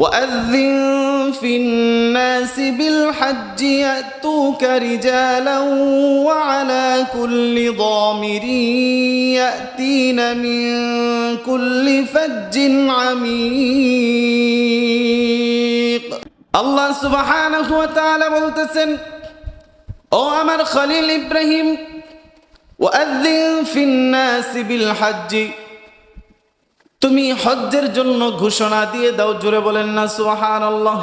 وأذن في الناس بالحج يأتوك رجالا وعلى كل ضامر يأتين من كل فج عميق আল্লাহ সুবহানাহু ওয়া তাআলা বলতেছেন ও আমার খলিল ইব্রাহিম ওয়াদ্দিন ফিন নাসি বিল হজ্জি তুমি হজ্জের জন্য ঘোষণা দিয়ে দাও জোরে বলেন না সুবহানাল্লাহ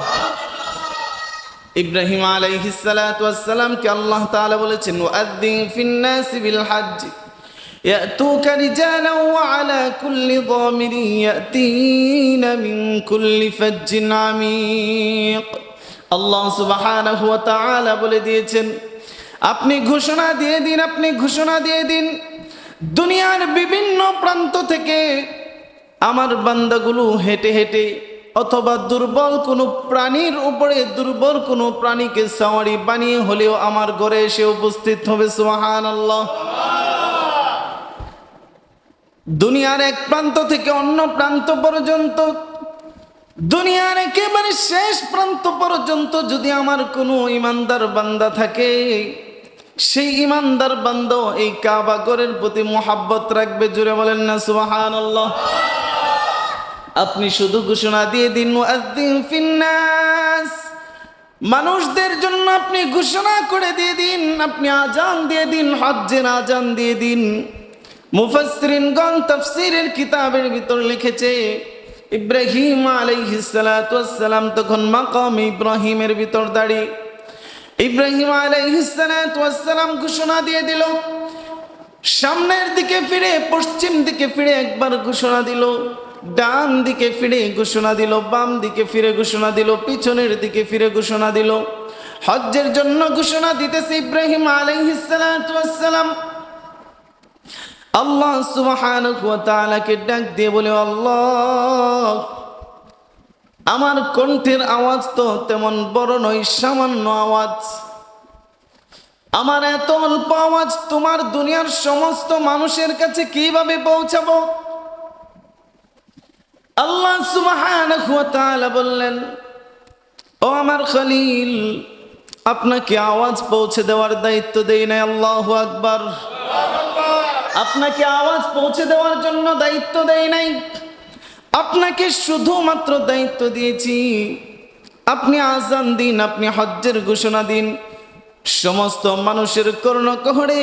ইব্রাহিম আলাইহিস সালাতু ওয়াস সালামকে আল্লাহ তাআলা বলেছেন ওয়াদ্দিন ফিন নাসি বিল হজ্জি يأتوك رجالا وعلى كل ضامر يأتين من كل فج عميق আল্লাহ সুবহানাহু ওয়া তাআলা বলে দিয়েছেন আপনি ঘোষণা দিয়ে দিন আপনি ঘোষণা দিয়ে দিন দুনিয়ার বিভিন্ন প্রান্ত থেকে আমার বান্দাগুলো হেঁটে হেঁটে অথবা দুর্বল কোনো প্রাণীর উপরে দুর্বল কোনো প্রাণীকে সাওয়ারি বানিয়ে হলেও আমার ঘরে এসে উপস্থিত হবে, সুবহানাল্লাহ। দুনিয়ার এক প্রান্ত থেকে অন্য প্রান্ত পর্যন্ত, দুনিয়ার একেবারে শেষ প্রান্ত পর্যন্ত যদি আমার কোনো ইমানদার বান্দা থাকে, সেই ইমানদার বান্দ এই কাবা গরের প্রতি মোহাব্বত রাখবে জুড়ে বলেন না সুবাহান আপনি শুধু ঘোষণা দিয়ে দিন ফিন্নাস। মানুষদের জন্য আপনি ঘোষণা করে দিয়ে দিন, আপনি আজান দিয়ে দিন, হজ্জের আজান দিয়ে দিন। মুফাসরিনগণ তাফসীরের কিতাবের ভিতর লিখেছে, ইব্রাহিম আলাইহিসসালাম তখন মাকাম ইব্রাহিমের ভিতর দাঁড়িয়ে, ইব্রাহিম আলাইহিসসালাম ঘোষণা দিয়ে দিল, সামনের দিকে ফিরে, পশ্চিম দিকে ফিরে একবার ঘোষণা দিল। ডান দিকে ফিরে ঘোষণা দিল, বাম দিকে ফিরে ঘোষণা দিল, পিছনের দিকে ফিরে ঘোষণা দিল। হজ্জের জন্য ঘোষণা দিতেছে ইব্রাহিম আলাইহিসসালাম আল্লাহ তাআলাকে ডাক দিয়ে বলে, আল্লাহ, আমার কণ্ঠের আওয়াজ তো তেমন বড় নয়, সামান্য আওয়াজ। আমার এত অল্প আওয়াজ তোমার দুনিয়ার সমস্ত মানুষের কাছে কীভাবে পৌঁছাবো? বললেন, ও আমার খলিল, আপনাকে আওয়াজ পৌঁছে দেওয়ার দায়িত্ব দেই নাই, আল্লাহু আকবার। আপনাকে আওয়াজ পৌঁছে দেওয়ার জন্য দায়িত্ব দেয় নাই। আপনাকে শুধুমাত্র দায়িত্ব দিয়েছি, আপনি আজান দিন, আপনি হজ্জের ঘোষণা দিন। সমস্ত মানুষের কর্ণকহরে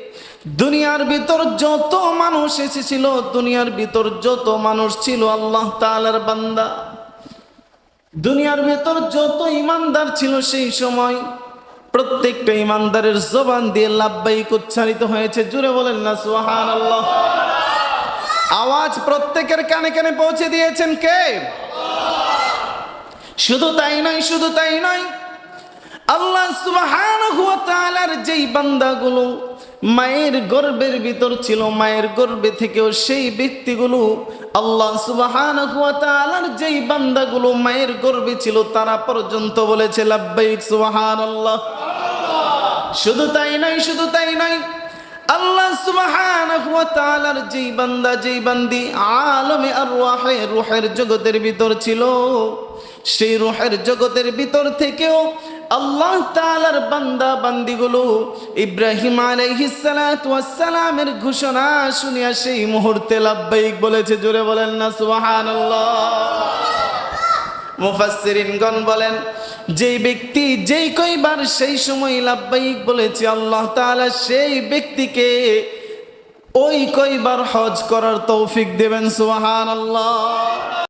দুনিয়ার ভিতর যত মানুষ এসেছিল, দুনিয়ার ভিতর যত মানুষ ছিল, আল্লাহ তালার বান্দা। দুনিয়ার ভিতর যত ইমানদার ছিল সেই সময় প্রত্যেকটা ইমানদারের জবান দিয়ে লাভবাহিক উচ্চারিত হয়েছে। জুড়ে বলেন না সুহান আল্লাহ আওয়াজ প্রত্যেকের কানে কানে পৌঁছে দিয়েছেন কে? শুধু তাই নয়, শুধু তাই নয়। আল্লাহ তাআলার যেই বান্দাগুলো মায়ের গর্বের ভিতর ছিল, মায়ের গর্বে থেকেও সেই ব্যক্তিগুলো আল্লাহ সুবাহান ওয়া তাআলার যেই বান্দাগুলো মায়ের গর্বে ছিল, তারা পর্যন্ত বলেছে, লাব্বাইক সুবহানাল্লাহ। শুধু তাই নয়, শুধু তাই নয়, আল্লাহ সুবহানাহু ওয়া তাআলার যেই বান্দা, যেই বান্দি আলমে আর রুহে রুহের জগতের ভিতর ছিল, সেই রুহের জগতের ভিতর থেকেও আল্লাহ তাআলার বান্দা বান্দিগুলো ইব্রাহিম আলাইহিস সালাতু ওয়াস সালামের ঘোষণা শুনিয়া সেই মুহূর্তে লাব্বাইক বলেছে, জোরে বলেন না, সুবহানাল্লাহ। মুফাসসিরিনগণ বলেন, যেই ব্যক্তি যেই কইবার সেই সময় লাব্বাইক বলেছে, আল্লাহ তাআলা সেই ব্যক্তিকে ওই কইবার হজ করার তৌফিক দেবেন, সুবহানাল্লাহ।